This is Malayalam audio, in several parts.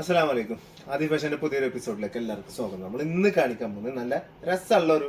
അസ്സലാമു അലൈക്കും ആദി പുതിയൊരു എപ്പിസോഡിലേക്ക് എല്ലാവർക്കും സ്വാഗതം. നമ്മൾ ഇന്ന് കാണിക്കാൻ പോകുന്നത് നല്ല രസമുള്ള ഒരു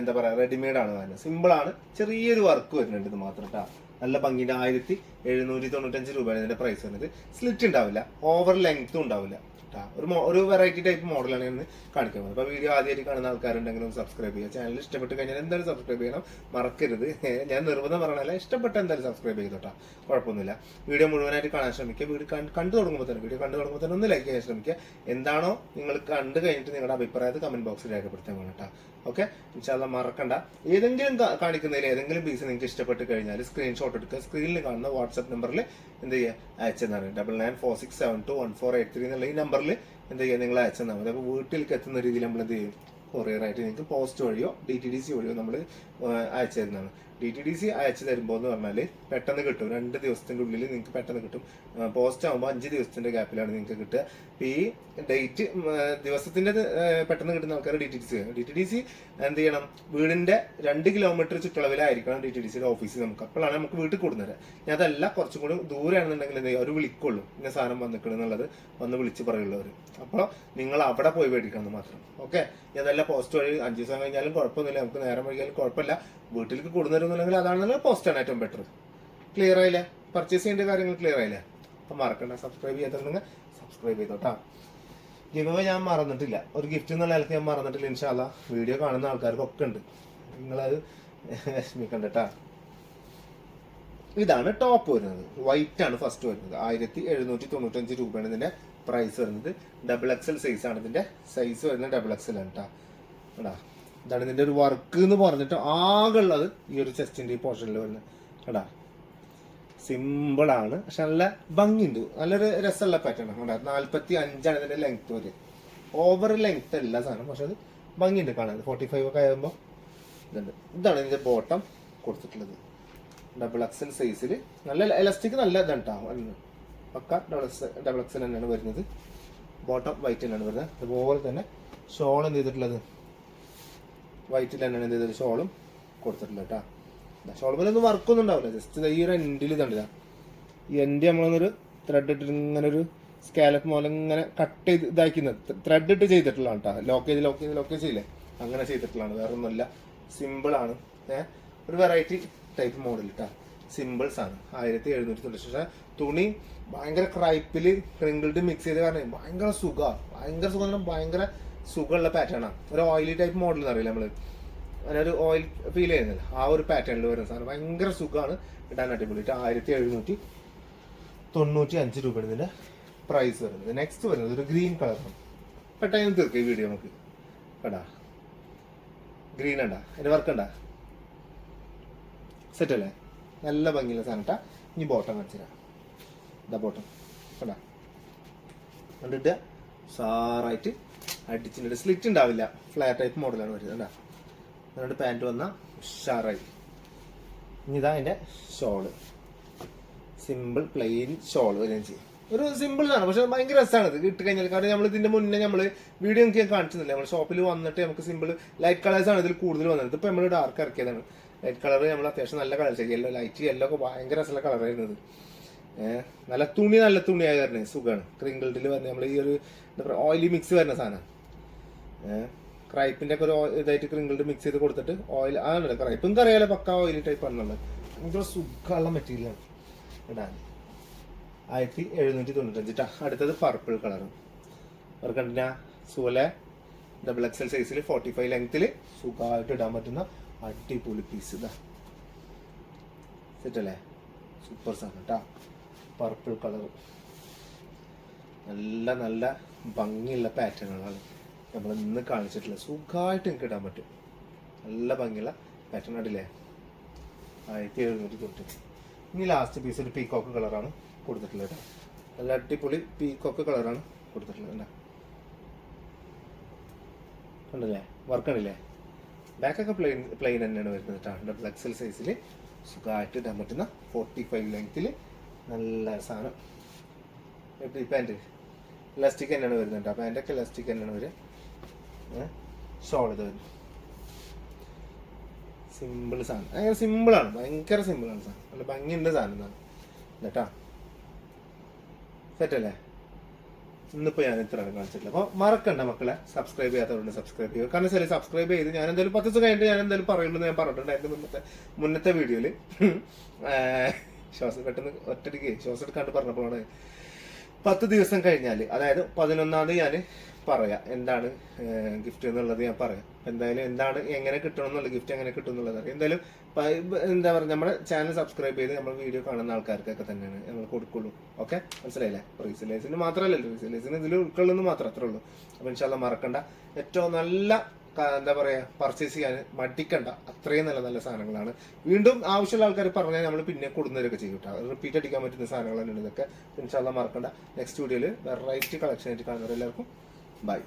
എന്താ പറയുക റെഡിമെയ്ഡ് ആണ് തന്നെ സിമ്പിളാണ് ചെറിയൊരു വർക്ക് വരുന്നുണ്ട് ഇത് മാത്രം കേട്ടോ നല്ല ഭംഗിന്റെ ആയിരത്തി എഴുന്നൂറ്റി തൊണ്ണൂറ്റഞ്ച് രൂപയാണ് ഇതിന്റെ പ്രൈസ് വരുന്നത്. സ്ലിറ്റ് ഉണ്ടാവില്ല. ഓവർ ലെങ്ത്തും ഉണ്ടാവില്ല. ഒരു ഒരു വെറൈറ്റി ടൈപ്പ് മോഡലാണ് ഇന്ന് കാണിക്കാൻ പോകുന്നത് അപ്പോൾ വീഡിയോ ആദ്യമായിട്ട് കാണുന്ന ആൾക്കാരുണ്ടെങ്കിലും സബ്സ്ക്രൈബ് ചെയ്യുക. ചാനൽ ഇഷ്ടപ്പെട്ട് കഴിഞ്ഞാൽ എന്തായാലും സബ്സ്ക്രൈബ് ചെയ്യണം. മറക്കരുത്. ഞാൻ നിർബന്ധം പറയണല്ല ഇഷ്ടപ്പെട്ട എന്തായാലും സബ്സ്ക്രൈബ് ചെയ്തോട്ടാ കുഴപ്പമൊന്നുമില്ല. വീഡിയോ മുഴുവനായിട്ട് കാണാൻ ശ്രമിക്കുക. വീഡിയോ കണ്ട് തുടങ്ങുമ്പോൾ തന്നെ വീഡിയോ കണ്ടു തുടങ്ങുമ്പോൾ തന്നെ ഒന്ന് ലൈക്ക് ചെയ്യാൻ ശ്രമിക്കുക. എന്താണോ നിങ്ങൾ കണ്ടു കഴിഞ്ഞിട്ട് നിങ്ങളുടെ അഭിപ്രായത്തിൽ കമന്റ് ബോക്സിൽ രേഖപ്പെടുത്താൻ വേണ്ടിട്ടാ ഓക്കെ ഇൻഷാല്ല മറക്കണ്ട. ഏതെങ്കിലും കാണിക്കുന്നതിൽ ഏതെങ്കിലും പീസ് നിങ്ങൾക്ക് ഇഷ്ടപ്പെട്ട് കഴിഞ്ഞാൽ സ്ക്രീൻഷോട്ട് എടുക്കുക. സ്ക്രീനിൽ കാണുന്ന വാട്സ്ആപ്പ് നമ്പറിൽ എന്ത് ചെയ്യുക? അയച്ചെന്നാണ്. Double nine four six seven two one four eight three എന്നുള്ള ഈ നമ്പറിൽ എന്ത് ചെയ്യുക നിങ്ങൾ അയച്ചാൽ മതി. അപ്പോൾ വീട്ടിലേക്ക് എത്തുന്ന രീതിയിൽ നമ്മൾ എന്ത് ചെയ്യും? കൊറിയർ ആയിട്ട് നിങ്ങൾക്ക് പോസ്റ്റ് വഴിയോ ഡി ടി ഡി സി വഴിയോ നമ്മൾ അയച്ചു തരുന്നതാണ് ഡി ടി ഡി സി അയച്ചു തരുമ്പോൾ എന്ന് പറഞ്ഞാൽ പെട്ടെന്ന് കിട്ടും. രണ്ട് ദിവസത്തിന്റെ ഉള്ളിൽ നിങ്ങൾക്ക് പെട്ടെന്ന് കിട്ടും. പോസ്റ്റ് ആകുമ്പോൾ അഞ്ച് ദിവസത്തിന്റെ ഗ്യാപ്പിലാണ് നിങ്ങൾക്ക് കിട്ടുക. ഈ ഡേറ്റ് ദിവസത്തിന്റെ പെട്ടെന്ന് കിട്ടുന്ന ആൾക്കാർ D T D C D T D C എന്ത് ചെയ്യണം? വീടിന്റെ രണ്ട് കിലോമീറ്റർ ചുറ്റളവിലായിരിക്കണം ഡി ടി ഡി സിയുടെ ഓഫീസ് നമുക്ക്. അപ്പോഴാണ് നമുക്ക് വീട്ടിൽ കൂടുന്നത്. ഞാൻ അതല്ല കുറച്ചും കൂടി ദൂരെയാണെന്നുണ്ടെങ്കിൽ എന്ത് ചെയ്യും? അവർ വിളിക്കുള്ളൂ. ഇന്ന സാധനം വന്നിക്കണമെന്നുള്ളത് വന്ന് വിളിച്ച് പറയുള്ളവർ അപ്പോൾ നിങ്ങൾ അവിടെ പോയി മേടിക്കണം മാത്രം. ഓക്കെ അതല്ല പോസ്റ്റ് വഴി അഞ്ച് ദിവസം കഴിഞ്ഞാലും കുഴപ്പമൊന്നുമില്ല. നമുക്ക് നേരം വൈകിയാലും കുഴപ്പമില്ല. വീട്ടിലേക്ക് അതാണ് അതാണെന്നുള്ള പോസ്റ്റാണ് ഏറ്റവും ബെറ്റർ ക്ലിയർ ആയില്ലേ? പർച്ചേസ് ചെയ്യേണ്ട കാര്യങ്ങൾ ക്ലിയർ ആയില്ലേ? അപ്പം മറക്കണ്ട. സബ്സ്ക്രൈബ് ചെയ്യാത്തുണ്ടെങ്കിൽ സബ്സ്ക്രൈബ് ചെയ്തോട്ടാ. ഗിവ് ഞാൻ മറന്നിട്ടില്ല. ഒരു ഗിഫ്റ്റ് എന്നുള്ള നിലയ്ക്ക് ഞാൻ മറന്നിട്ടില്ല ഇൻഷാല്ല വീഡിയോ കാണുന്ന ആൾക്കാർക്കൊക്കെ ഉണ്ട്. നിങ്ങളത് വിഷമിക്കണ്ട കേട്ടാ ഇതാണ് ടോപ്പ് വരുന്നത്. വൈറ്റ് ആണ് ഫസ്റ്റ് വരുന്നത്. ആയിരത്തി എഴുന്നൂറ്റി തൊണ്ണൂറ്റഞ്ച് രൂപയാണ് ഇതിന്റെ പ്രൈസ് വരുന്നത്. ഡബിൾ എക്സൽ സൈസ് ആണ് ഇതിന്റെ സൈസ് വരുന്നത്. ഡബിൾ എക്സൽ ആണ് കേട്ടാ ഇതാണ് ഇതിന്റെ ഒരു വർക്ക് എന്ന് പറഞ്ഞിട്ട് ആകെ ഉള്ളത് ഈ ഒരു ചെസ്റ്റിന്റെ ഈ പോർഷനിൽ വരുന്നത്. കേടാ സിമ്പിൾ ആണ്. പക്ഷെ നല്ല ഭംഗിയുണ്ട്. നല്ലൊരു രസമുള്ള പാറ്റേൺ ആണ്. നാല്പത്തി അഞ്ചാണ് ഇതിന്റെ ലെങ്ത് വരെ ഓവർ ലെങ്ത് അല്ല സാധനം. പക്ഷെ അത് ഭംഗിയുണ്ട് കാണാൻ. ഫോർട്ടി ഫൈവ് ഒക്കെ ആകുമ്പോൾ ഇതുണ്ട്. ഇതാണ് ഇതിന്റെ ബോട്ടം കൊടുത്തിട്ടുള്ളത്. ഡബിൾ എക്സൽ സൈസിൽ നല്ല എലാസ്റ്റിക് നല്ല ഇതാണ് കേട്ടോ pukka double X double XL തന്നെയാണ് വരുന്നത്. ബോട്ടം വൈറ്റ് തന്നെയാണ് വരുന്നത്. അതുപോലെ തന്നെ ഷോൾ എന്ത് ചെയ്തിട്ടുള്ളത്? വൈറ്റിൽ തന്നെയാണ് എന്ത് ചെയ്തത്? ഷോളും കൊടുത്തിട്ടുണ്ട് കേട്ടോ. ഷോൾമേലൊന്നും വർക്കൊന്നും ഉണ്ടാവില്ല. ജസ്റ്റ് ഈ ഒരു എൻഡിൽ ഇതുണ്ട് ഈ എൻഡ് നമ്മളൊന്നൊരു ത്രെഡ് ഇട്ടിട്ട് ഇങ്ങനെ ഒരു സ്കാലപ്പ് പോലെ ഇങ്ങനെ കട്ട് ചെയ്ത് ഇതാക്കുന്നത് ത്രെഡ് ഇട്ട് ചെയ്തിട്ടുള്ളതാണ് കേട്ടോ. ലോക്ക് ചെയ്ത് ലോക്ക് ചെയ്ത് ലോക്ക് ചെയ്യില്ലേ? അങ്ങനെ ചെയ്തിട്ടുള്ളതാണ്. വേറെ ഒന്നുമില്ല. സിമ്പിൾ ആണ്. ഏഹ് ഒരു വെറൈറ്റി ടൈപ്പ് മോഡൽ കേട്ടോ സിമ്പിൾസ് ആണ് ആയിരത്തി എഴുന്നൂറ്റി തൊണ്ണൂറ്റി പക്ഷേ തുണി ഭയങ്കര ക്രൈപ്പിൽ ക്രിങ്കിൾഡ് മിക്സ് ചെയ്ത് കാരണം ഭയങ്കര സുഖമാണ് ഭയങ്കര സുഖം ഭയങ്കര സുഖമുള്ള പാറ്റേൺ ആണ്. ഒരു ഓയിലി ടൈപ്പ് മോഡൽ എന്ന് അറിയില്ല നമ്മൾ. അങ്ങനെ ഒരു ഓയിൽ ഫീൽ ചെയ്യുന്നില്ല. ആ ഒരു പാറ്റേണിൽ വരുന്ന സാധനം ഭയങ്കര സുഖമാണ്. ഇടാൻ അടിപൊളിയിട്ട് ആയിരത്തി എഴുന്നൂറ്റി തൊണ്ണൂറ്റി അഞ്ച് രൂപയാണ് ഇതിന്റെ പ്രൈസ് വരുന്നത്. നെക്സ്റ്റ് വരുന്നത് ഒരു ഗ്രീൻ കളറാണ് പെട്ടെന്ന് തീർക്കുക ഈ വീഡിയോ നമുക്ക്. കടാ ഗ്രീൻ ഉണ്ടാ അതിന്റെ വർക്ക് ഉണ്ടാ സെറ്റ് അല്ലേ? നല്ല ഭംഗിയുള്ള സാധനം കേട്ടാ ഇനി ബോട്ടം കാണിച്ചുതരാം. ഇതാ ബോട്ടം കണ്ടാ? കണ്ടിട്ട് സാറായിട്ട് അടിച്ചിട്ടുണ്ട്. സ്ലിറ്റ് ഉണ്ടാവില്ല. ഫ്ലാറ്റ് ടൈപ്പ് മോഡലാണ് വരുന്നത് കേട്ടോ എന്നിട്ട് പാന്റ് വന്ന ഉഷാറായി. ഇനി ഇതാ അതിന്റെ ഷോൾ സിമ്പിൾ പ്ലെയിൻ ഷോൾ വരികയും ചെയ്യും. ഒരു സിമ്പിൾ ആണ് പക്ഷെ ഭയങ്കര രസമാണ്. ഇത് ഇട്ട് കഴിഞ്ഞാൽ കാരണം നമ്മൾ ഇതിന്റെ മുന്നേ നമ്മൾ വീഡിയോ നമുക്ക് ഞാൻ കാണിച്ചിരുന്നില്ല. നമ്മൾ ഷോപ്പിൽ വന്നിട്ട് നമുക്ക് സിമ്പിൾ ലൈറ്റ് കളേഴ്സ് ആണ് ഇതിൽ കൂടുതൽ വന്നത്. ഇപ്പൊ നമ്മൾ ഡാർക്ക് ഇറക്കിയതാണ്. ലൈറ്റ് കളർ നമ്മൾ അത്യാവശ്യം നല്ല കളർ യെല്ലോ ലൈറ്റ് യെല്ലോ ഒക്കെ ഭയങ്കര രസമുള്ള കളറായിരുന്നത് നല്ല തുണി നല്ല തുണിയായി വരണേ സുഖമാണ്. ക്രിങ്കിൾഡിൽ വരുന്നത് നമ്മൾ ഈ ഒരു ഓയിലി മിക്സ് വരുന്ന സാധനം. ക്രൈപ്പിന്റെ ഒക്കെ ഒരു ഇതായിട്ട് ക്രിങ്കിൾഡ് മിക്സ് ചെയ്ത് കൊടുത്തിട്ട് ഓയിൽ ആണല്ലോ ക്രൈപ്പും അറിയാലോ പക്ക ഓയിൽ ടൈപ്പ് ആണെന്നുള്ളത് ഭയങ്കര സുഖമുള്ള മെറ്റീരിയൽ ഇടാൻ ആയിരത്തി എഴുന്നൂറ്റി തൊണ്ണൂറ്റഞ്ച് ട്ടാ. അടുത്തത് പർപ്പിൾ കളർ അവർ കണ്ടിന സുഖലെ ഡബിൾ എക്സൽ സൈസിൽ ഫോർട്ടി ഫൈവ് ലെങ്ത്തിൽ സുഖമായിട്ട് ഇടാൻ പറ്റുന്ന അടിപൊളി പീസ് ഇതാ. സെറ്റല്ലേ സൂപ്പർ സാധനം കേട്ടാ പർപ്പിൾ കളർ നല്ല നല്ല ഭംഗിയുള്ള പാറ്റേണുകളാണ് നമ്മൾ ഇന്ന് കാണിച്ചിട്ടില്ല. സുഖമായിട്ട് നിങ്ങൾക്ക് ഇടാൻ പറ്റും. നല്ല ഭംഗിയുള്ള പാറ്റേൺ അടില്ലേ ആയിരത്തി എഴുന്നൂറ്റി തൊണ്ണൂറ്റി ഇനി ലാസ്റ്റ് പീസ് ഒരു പീക്കോക്ക് കളറാണ് കൊടുത്തിട്ടുള്ളത് കേട്ടോ. നല്ല അടിപൊളി പീക്കോക്ക് കളറാണ് കൊടുത്തിട്ടുള്ളത് കേട്ടോ കണ്ടില്ലേ? വർക്ക് കണ്ടില്ലേ? ബാക്കൊക്കെ പ്ലെയിൻ പ്ലെയിൻ തന്നെയാണ് വരുന്നത് കേട്ടോ. ഡബിൾ എക്സൽ സൈസിൽ സുഖമായിട്ട് ഇടാൻ പറ്റുന്ന ഫോർട്ടി ഫൈവ് ലെങ്ത്തിൽ നല്ല സാധനം. ഈ പാന്റ് ഇലാസ്റ്റിക് തന്നെയാണ് വരുന്നത് കേട്ടോ. പാന്റൊക്കെ ഇലാസ്റ്റിക് തന്നെയാണ് വരിക. ഷോൾ ഇത് സിമ്പിൾ സാധനം. ഭയങ്കര സിമ്പിളാണ് ഭയങ്കര സിമ്പിളാണ് സാധനം. നല്ല ഭംഗിയുണ്ട് സാധനം എന്നാണ് കേട്ടാ സെറ്റല്ലേ ഇന്നിപ്പോൾ ഇന്നിപ്പോ ഞാൻ ഇത്രയാണ് കാണിച്ചിട്ടില്ല. അപ്പൊ മറക്കണ്ട മക്കളെ. സബ്സ്ക്രൈബ് ചെയ്യാത്തവരുണ്ട് സബ്സ്ക്രൈബ് ചെയ്യുക. കാരണം ശരി സബ്സ്ക്രൈബ് ചെയ്ത് ഞാൻ എന്തായാലും പത്ത് ദിവസം കഴിഞ്ഞിട്ട് ഞാൻ എന്തായാലും പറയുള്ളൂ ഞാൻ പറഞ്ഞിട്ടുണ്ടായിരുന്നു മുന്നത്തെ മുന്നത്തെ വീഡിയോയിൽ ശ്വാസം പെട്ടെന്ന് ഒറ്റയ്ക്ക് ശ്വാസം എടുക്കാണ്ട് പറഞ്ഞപ്പോഴാണ് പത്ത് ദിവസം കഴിഞ്ഞാൽ അതായത് പതിനൊന്നാം തീയതി ഞാൻ പറയാം എന്താണ് ഗിഫ്റ്റ് എന്നുള്ളത് ഞാൻ പറയാം. എന്തായാലും എന്താണ് എങ്ങനെ കിട്ടണം എന്നുള്ള ഗിഫ്റ്റ് എങ്ങനെ കിട്ടും എന്നുള്ളത് അറിയാം. എന്തായാലും എന്താ പറയുക നമ്മുടെ ചാനൽ സബ്സ്ക്രൈബ് ചെയ്ത് നമ്മൾ വീഡിയോ കാണുന്ന ആൾക്കാർക്കൊക്കെ തന്നെയാണ് നമ്മൾ കൊടുക്കുള്ളൂ. ഓക്കെ മനസ്സിലായില്ലേ? റീസെലേഴ്സിന് മാത്രമല്ലല്ലോ. റീസെലേഴ്സിന് ഇതിൽ ഉൾക്കൊള്ളുന്നു മാത്രമേ അത്രേ ഉള്ളൂ. അപ്പം ഇൻഷാല്ല മറക്കണ്ട. ഏറ്റവും നല്ല എന്താ പറയാ പർച്ചേസ് ചെയ്യാൻ മടിക്കണ്ട. അത്രയും നല്ല നല്ല സാധനങ്ങളാണ്. വീണ്ടും ആവശ്യമുള്ള ആൾക്കാർ പറഞ്ഞാൽ നമ്മൾ പിന്നെ കൊടുക്കുന്നവരൊക്കെ ചെയ്യും കേട്ടോ. റിപ്പീറ്റ് അടിക്കാൻ പറ്റുന്ന സാധനങ്ങൾ തന്നെയാണ് ഇതൊക്കെ. ഇൻഷാല്ല മറക്കണ്ട. നെക്സ്റ്റ് വീഡിയോയിൽ വെറൈറ്റി കളക്ഷൻ ആയിട്ട് കാണുന്നവരെല്ലാവർക്കും ബൈ